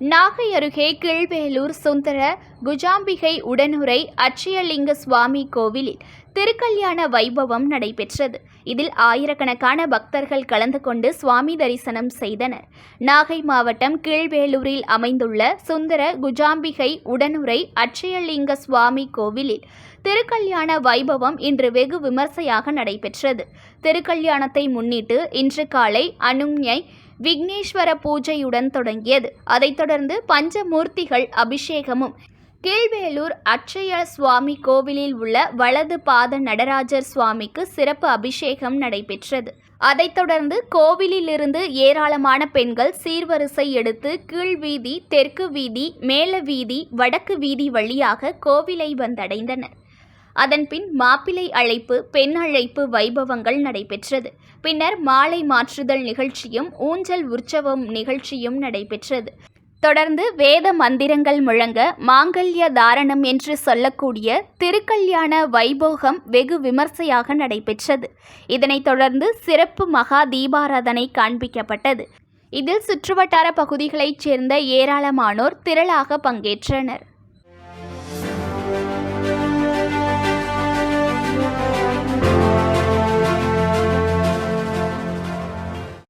நாகை அருகே கீழ்வேலூர் சுந்தர குஜாம்பிகை உடனுரை அச்சயலிங்க சுவாமி கோவிலில் திருக்கல்யாண வைபவம் நடைபெற்றது. இதில் ஆயிரக்கணக்கான பக்தர்கள் கலந்து கொண்டு சுவாமி தரிசனம் செய்தனர். நாகை மாவட்டம் கீழ்வேலூரில் அமைந்துள்ள சுந்தர குஜாம்பிகை உடனுரை அட்சயலிங்க சுவாமி கோவிலில் திருக்கல்யாண வைபவம் இன்று வெகு விமர்சையாக நடைபெற்றது. திருக்கல்யாணத்தை முன்னிட்டு இன்று காலை அனுஞை விக்னேஸ்வர பூஜையுடன் தொடங்கியது. அதைத் தொடர்ந்து பஞ்சமூர்த்திகள் அபிஷேகமும் கீழ்வேலூர் அட்சய சுவாமி கோவிலில் உள்ள வலது பாத நடராஜர் சுவாமிக்கு சிறப்பு அபிஷேகம் நடைபெற்றது. அதைத் தொடர்ந்து கோவிலிலிருந்து ஏராளமான பெண்கள் சீர்வரிசை எடுத்து கீழ் வீதி தெற்கு வீதி மேல வீதி வடக்கு வீதி வழியாக கோவிலை வந்தடைந்தனர். அதன்பின் மாப்பிள்ளை அழைப்பு பெண் அழைப்பு வைபவங்கள் நடைபெற்றது. பின்னர் மாலை மாற்றுதல் நிகழ்ச்சியும் ஊஞ்சல் உற்சவம் நிகழ்ச்சியும் நடைபெற்றது. தொடர்ந்து வேத மந்திரங்கள் முழங்க மாங்கல்ய தாரணம் என்று சொல்லக்கூடிய திருக்கல்யாண வைபோகம் வெகு விமர்சையாக நடைபெற்றது. இதனைத் தொடர்ந்து சிறப்பு மகா தீபாராதனை காண்பிக்கப்பட்டது. இதில் சுற்றுவட்டார பகுதிகளைச் சேர்ந்த ஏராளமானோர் திரளாக பங்கேற்றனர்.